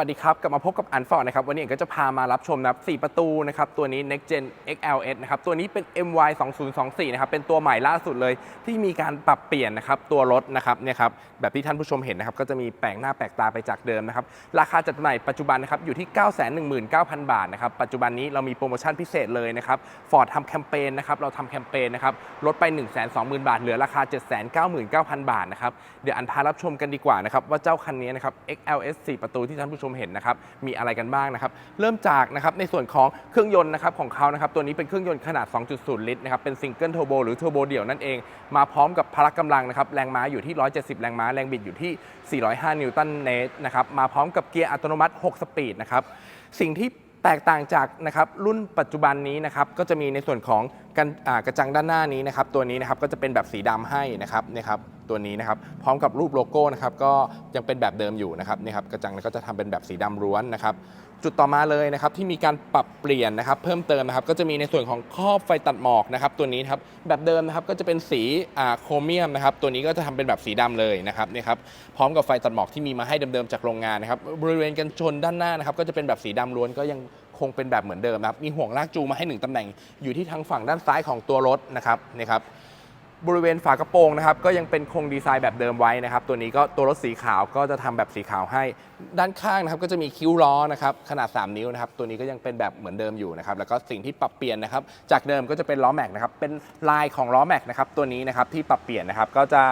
วัสดีครับ กลับมาพบกับอันฟอร์ดนะครับ วันนี้ก็จะพามารับชมนะครับ4ประตูนะครับ ตัวนี้ Next Gen XLS นะครับ ตัวนี้เป็น MY 2024นะครับ เป็นตัวใหม่ล่าสุดเลยที่มีการปรับเปลี่ยนนะครับ ตัวรถนะครับ เนี่ยครับ แบบที่ท่านผู้ชมเห็นนะครับ ก็จะมีแปลกหน้าแปลกตาไปจากเดิมนะครับ ราคาจัดจำหน่ายปัจจุบันนะครับ อยู่ที่ 919,000 บาทนะครับ ปัจจุบันนี้เรามีโปรโมชั่นพิเศษเลยนะครับฟอร์ดทำแคมเปญนะครับ เราทำแคมเปญนะครับ ลดไป 120,000 บาท เหลือราคา 799,000 บาทนะครับ เดี๋ยวอันพารับชมกันดีกว่านะครับว่าเจ้าคันนี้นะครับ XLS 4 ประตูที่ท่านผู้ชมเห็นนะครับมีอะไรกันบ้างนะครับเริ่มจากนะครับในส่วนของเครื่องยนต์นะครับของเขานะครับตัวนี้เป็นเครื่องยนต์ขนาด 2.0 ลิตรนะครับเป็นซิงเกิลเทอร์โบหรือเทอร์โบเดี่ยวนั่นเอง มาพร้อมกับพละกำลังนะครับแรงม้าอยู่ที่ 170 แรงม้าแรงบิดอยู่ที่ 405 นิวตันเมตรนะครับมาพร้อมกับเกียร์อัตโนมัติ 6 สปีดนะครับสิ่งที่แตกต่างจากนะครับรุ่นปัจจุบันนี้นะครับก็จะมีในส่วนของกันกระจังด้านหน้านี้นะครับตัวนี้นะครับก็จะเป็นแบบสีดำให้นะครับนี่ครับตัวนี้นะครับพร้อมกับรูปโลโก้นะครับก็ยังเป็นแบบเดิมอยู่นะครับนี่ครับกระจังก็จะทำเป็นแบบสีดำล้วนนะครับจุดต่อมาเลยนะครับที่มีการปรับเปลี่ยนนะครับเพิ่มเติมนะครับก็จะมีในส่วนของครอบไฟตัดหมอกนะครับตัวนี้ครับแบบเดิมนะครับก็จะเป็นสีอ่าโครเมียมนะครับตัวนี้ก็จะทำเป็นแบบสีดำเลยนะครับนี่ครับพร้อมกับไฟตัดหมอกที่มีมาให้เดิมๆจากโรงงานนะครับบริเวณกันชนด้านหน้านะครับก็จะเป็นแบบสีดำล้วนก็ยัง คงเป็นแบบเหมือนเดิมนะครับ มีห่วงลากจูงมาให้หนึ่งตำแหน่ง อยู่ที่ทางฝั่งด้านซ้ายของตัวรถนะครับนี่ครับบริเวณฝากระโปรงนะครับก็ยังเป็นคงดีไซน์แบบเดิมไว้นะครับ ตัวนี้ก็ตัวรถสีขาวก็จะทำแบบสีขาวให้ ด้านข้างนะครับก็จะมีคิ้วล้อนะครับขนาด 3 นิ้วนะครับตัวนี้ก็ยังเป็นแบบเหมือนเดิมอยู่นะครับแล้วก็สิ่งที่ปรับเปลี่ยนนะครับจากเดิมก็จะเป็นล้อแม็กนะครับเป็นลายของล้อแม็กนะครับตัวนี้นะครับที่ปรับเปลี่ยนนะครับก็จะ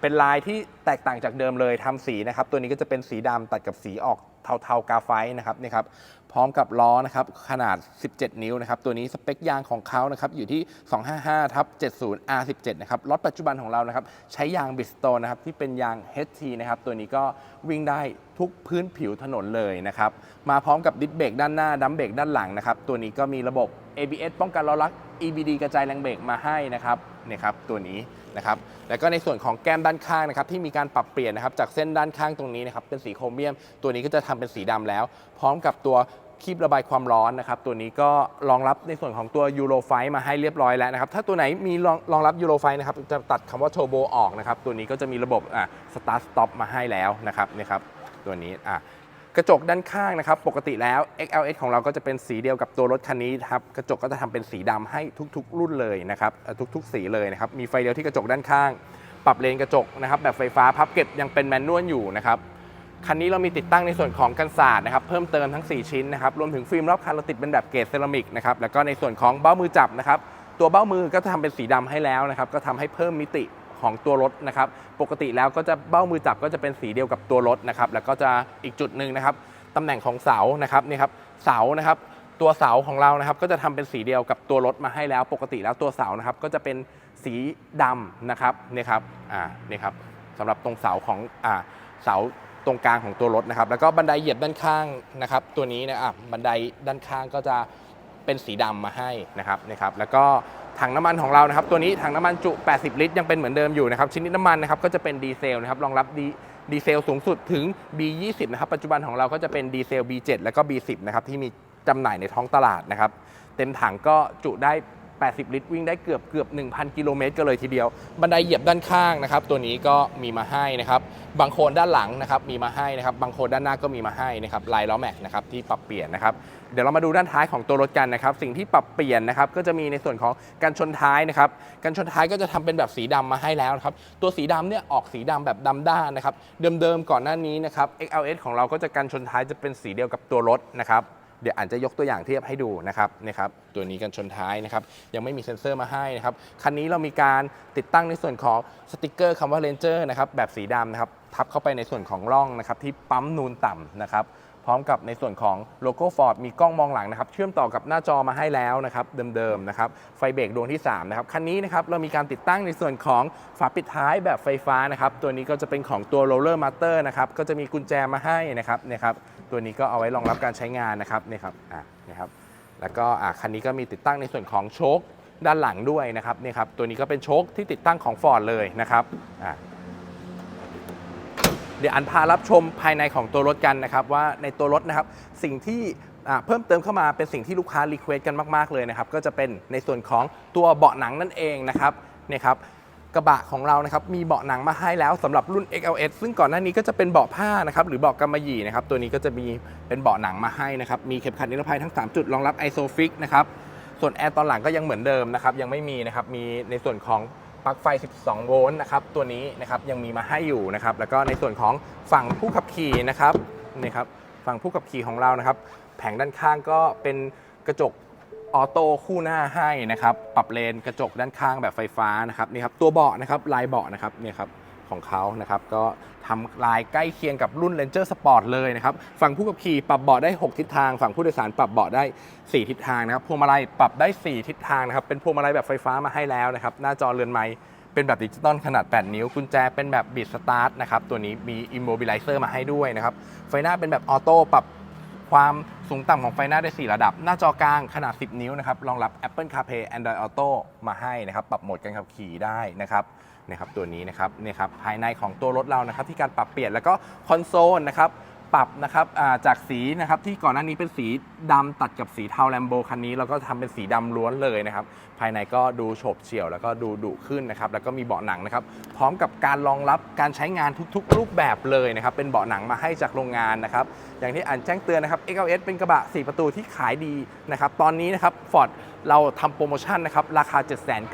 เป็นลายที่แตกต่างจากเดิมเลยทำสีนะครับตัวนี้ก็จะเป็นสีดำตัดกับสีออก เทาๆกาไฟนะครับนี่ครับพร้อมกับล้อนะครับขนาด 17 นิ้วนะครับตัวนี้สเปคยางของเขานะครับอยู่ที่ 255ทับ70 R17 นะครับรถปัจจุบันของเรานะครับใช้ยางบิสโตนนะครับที่เป็นยาง HT นะครับตัวนี้ก็วิ่งได้ทุกพื้นผิวถนนเลยนะครับมาพร้อมกับดิสเบรกด้านหน้าดัมเบรกด้านหลังนะครับตัวนี้ก็มีระบบ ABS ป้องกันล้อลัก EBD กระจายแรงเบรกมาให้นะครับนี่ครับตัวนี้นะครับแล้วก็ในส่วนของแก้มด้านข้างนะครับที่มีการปรับเปลี่ยนนะครับจากเส้นด้านข้างตรงนี้นะครับเป็นสีโครเมียม ตัวนี้ก็จะทำเป็นสีดำแล้ว พร้อมกับตัวคีบระบายความร้อนนะครับตัวนี้ก็รองรับในส่วนของตัวยูโรไฟมาให้เรียบร้อยแล้วนะครับถ้าตัวไหนมีรองรองรับยูโรไฟนะครับจะตัดคำว่าโทโบออกนะครับตัวนี้ก็จะมีระบบอะสตาร์ทสต็อปมาให้แล้วนะครับนี่ครับตัวนี้อะ กระจกด้านข้างนะครับ ปกติแล้ว XLS ของเราก็จะเป็นสีเดียวกับตัวรถคันนี้ครับ กระจกก็จะทำเป็นสีดำให้ทุก ๆ รุ่นเลยนะครับ ทุก ๆ สีเลยนะครับ มีไฟเดียวที่กระจกด้านข้าง ปรับเลนกระจกนะครับ แบบไฟฟ้าพับเก็บยังเป็นแมนนวลอยู่นะครับ คันนี้เรามีติดตั้งในส่วนของกันศาสตร์นะครับ เพิ่มเติมทั้ง 4 ชิ้นนะครับ รวมถึงฟิล์มรอบคันเราติดเป็นแบบเกรดเซรามิกนะครับ แล้วก็ในส่วนของเบ้ามือจับนะครับ ตัวเบ้ามือก็ทำเป็นสีดำให้แล้วนะครับ ก็ทำให้เพิ่มมิติ ของตัวรถนะครับ ปกติแล้วก็จะเบ้ามือจับก็จะเป็นสีเดียวกับตัวรถนะครับ แล้วก็จะอีกจุดหนึ่งนะครับตำแหน่งของเสานะครับนี่ครับเสานะครับ ตัวเสาของเรานะครับ ก็จะทำเป็นสีเดียวกับตัวรถมาให้แล้ว ปกติแล้วตัวเสานะครับ ก็จะเป็นสีดำนะครับนี่ครับอ่านี่ครับสำหรับตรงเสาของอ่าเสาตรงกลางของตัวรถนะครับ แล้วก็บันไดเหยียบด้านข้างนะครับ ตัวนี้นะอะบันไดด้านข้างก็จะเป็นสีดำมาให้นะครับนะครับ แล้วก็ ถังน้ำมันของเรานะครับตัวนี้ถังน้ำมันจุ 80 ลิตร ยังเป็นเหมือนเดิมอยู่นะครับชนิดน้ำมันนะครับก็จะเป็นดีเซลนะครับรองรับดีดีเซลสูงสุดถึง B20 นะครับปัจจุบันของเราก็จะเป็นดีเซล B7 แล้วก็ B10 นะครับที่มีจำหน่ายในท้องตลาดนะครับเต็มถังก็จุได้ 80 ลิตรวิ่งได้เกือบเกือบ 1,000 กิโลเมตรกันเลยทีเดียว บันไดเหยียบด้านข้างนะครับ ตัวนี้ก็มีมาให้นะครับ บางโคนด้านหลังนะครับ มีมาให้นะครับ บางโคนด้านหน้าก็มีมาให้นะครับ ลายล้อแม็กนะครับที่ปรับเปลี่ยนนะครับ เดี๋ยวเรามาดูด้านท้ายของตัวรถกันนะครับ สิ่งที่ปรับเปลี่ยนนะครับ ก็จะมีในส่วนของการชนท้ายนะครับ การชนท้ายก็จะทำเป็นแบบสีดำมาให้แล้วนะครับ ตัวสีดำเนี่ยออกสีดำแบบดำด้านนะครับ เดิมๆก่อนหน้านี้นะครับ XLS ของเราก็จะการชนท้ายจะเป็นสีเดียวกับตัวรถนะครับ เดี๋ยวอานจะยกตัวอย่างเทียบให้ดูนะครับนะครับตัวนี้กันชนท้ายนะครับยังไม่มีเซ็นเซอร์มาให้นะครับคันนี้เรามีการติดตั้งในส่วนของสติกเกอร์คำว่า Ranger นะครับแบบสีดำนะครับทับเข้าไปในส่วนของร่องนะครับที่ปั๊มนูนต่ำนะครับ พร้อมกับในส่วนของโลโก้ Ford มีกล้องมองหลังนะครับ เชื่อมต่อกับหน้าจอมาให้แล้วนะครับเดิมๆนะครับไฟเบรกดวงที่3นะครับคันนี้นะครับเรามีการติดตั้งในส่วนของฝาปิดท้ายแบบไฟฟ้านะครับตัวนี้ก็จะเป็นของตัว Roller Master นะครับก็จะมีกุญแจมาให้นะครับเนี่ยครับตัวนี้ก็เอาไว้รองรับการใช้งานนะครับนี่ครับอะนี่ครับแล้วก็อะคันนี้ก็มีติดตั้งในส่วนของโชคด้านหลังด้วยนะครับนี่ครับตัวนี้ก็เป็นโชคที่ติดตั้งของ Ford เลยนะครับอะ ดี๋ยวอันพารับชมภายในของตัวรถกันนะครับ ว่าในตัวรถนะครับสิ่งที่เพิ่มเติมเข้ามาเป็นสิ่งที่ลูกค้ารีเควสกันมาก ๆ เลยนะครับ ก็จะเป็นในส่วนของตัวเบาะหนังนั่นเองนะครับนี่ครับกระบะของเรานะครับมีเบาะหนังมาให้แล้วสำหรับรุ่น XLS ซึ่งก่อนหน้านี้ก็จะเป็นเบาะผ้านะครับหรือเบาะกำมะหยี่นะครับตัวนี้ก็จะมีเป็นเบาะหนังมาให้นะครับมีเข็มขัดนิรภัยทั้ง 3 จุดรองรับ ISOFIX นะครับส่วนแอร์ตอนหลังก็ยังเหมือนเดิมนะครับยังไม่มีนะครับมีในส่วนของ ปลั๊กไฟ 12 โวลต์นะครับตัวนี้นะครับยังมีมาให้อยู่นะครับแล้วก็ในส่วนของฝั่งผู้ขับขี่นะครับนี่ครับฝั่งผู้ขับขี่ของเรานะครับ แผงด้านข้างก็เป็นกระจกออโต้คู่หน้าให้นะครับ ปรับเลนกระจกด้านข้างแบบไฟฟ้านะครับนี่ครับตัวเบาะนะครับลายเบาะนะครับเนี่ยครับ ของเขานะครับก็ทำลายใกล้เคียงกับรุ่น Ranger Sport เลยนะครับฝั่งผู้ขับขี่ปรับเบาะได้ 6 ทิศทาง ฝั่งผู้โดยสารปรับเบาะได้ 4 ทิศทางนะครับพวงมาลัยปรับได้ 4 ทิศทางนะครับเป็นพวงมาลัยแบบไฟฟ้ามาให้แล้วนะครับหน้าจอเรือนไม้เป็นแบบดิจิตอลขนาด 8 นิ้ว กุญแจเป็นแบบบิดสตาร์ทนะครับ ตัวนี้มีอินโมบิลิเซอร์มาให้ด้วยนะครับ ไฟหน้าเป็นแบบออโต้ปรับ ความสูงต่ำของไฟหน้าได้ 4 ระดับ หน้าจอกลางขนาด 10 นิ้วนะครับ รองรับ Apple CarPlay Android Auto มาให้นะครับ ปรับโหมดการขับขี่ได้นะครับนะครับตัวนี้นะครับนี่ครับภายในของตัวรถเรานะครับที่การปรับเปลี่ยนแล้วก็คอนโซลนะครับ ปรับนะครับจากสีนะครับที่ก่อนหน้านี้เป็นสีดำตัดกับสีเทาแลมโบคันนี้เราก็ทำเป็นสีดำล้วนเลยนะครับภายในก็ดูโฉบเฉี่ยวแล้วก็ดูดุขึ้นนะครับแล้วก็มีเบาะหนังนะครับพร้อมกับการรองรับการใช้งานทุกๆ รูปแบบเลยนะครับเป็นเบาะหนังมาให้จากโรงงานนะครับอย่างที่อ่านแจ้งเตือนนะครับ XLS เป็นกระบะ 4 ประตูที่ขายดีนะครับตอนนี้นะครับ Ford เราทำโปรโมชั่นนะครับราคา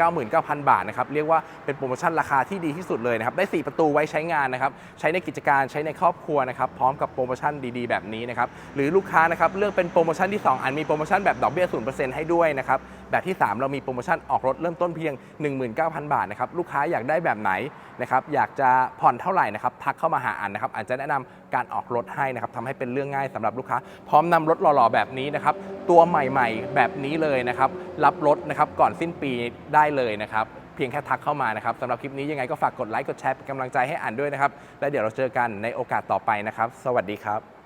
799,000 บาทนะครับเรียกว่าเป็นโปรโมชั่นราคาที่ดีที่สุดเลยนะครับได้ 4 ประตูไว้ใช้งานนะครับใช้ในกิจการใช้ในครอบครัวนะครับพร้อมกับโปรโมชั่นดีๆ แบบนี้นะครับ หรือลูกค้านะครับเลือกเป็นโปรโมชั่นที่ 2 อันมีโปรโมชั่นแบบดอกเบี้ย0%ให้ด้วยนะครับ แบบที่ 3 เรามีโปรโมชั่นออกรถเริ่มต้นเพียง 19,000 บาทนะครับ ลูกค้าอยากได้แบบไหนนะครับอยากจะผ่อนเท่าไหร่นะครับทักเข้ามาหาอันนะครับอันจะแนะนำการออกรถให้นะครับทำให้เป็นเรื่องง่ายสำหรับลูกค้า พร้อมนำรถหล่อๆแบบนี้นะครับตัวใหม่ ๆ แบบนี้เลยนะครับรับรถนะครับก่อนสิ้นปีได้เลยนะครับ พียงแค่ทักเข้ามานะครับสำหรับคลิปนี้ยังไงก็ฝากกดไลค์กดแชร์เป็นกำลังใจให้อ่านด้วยนะครับ และเดี๋ยวเราเจอกันในโอกาสต่อไปนะครับ สวัสดีครับ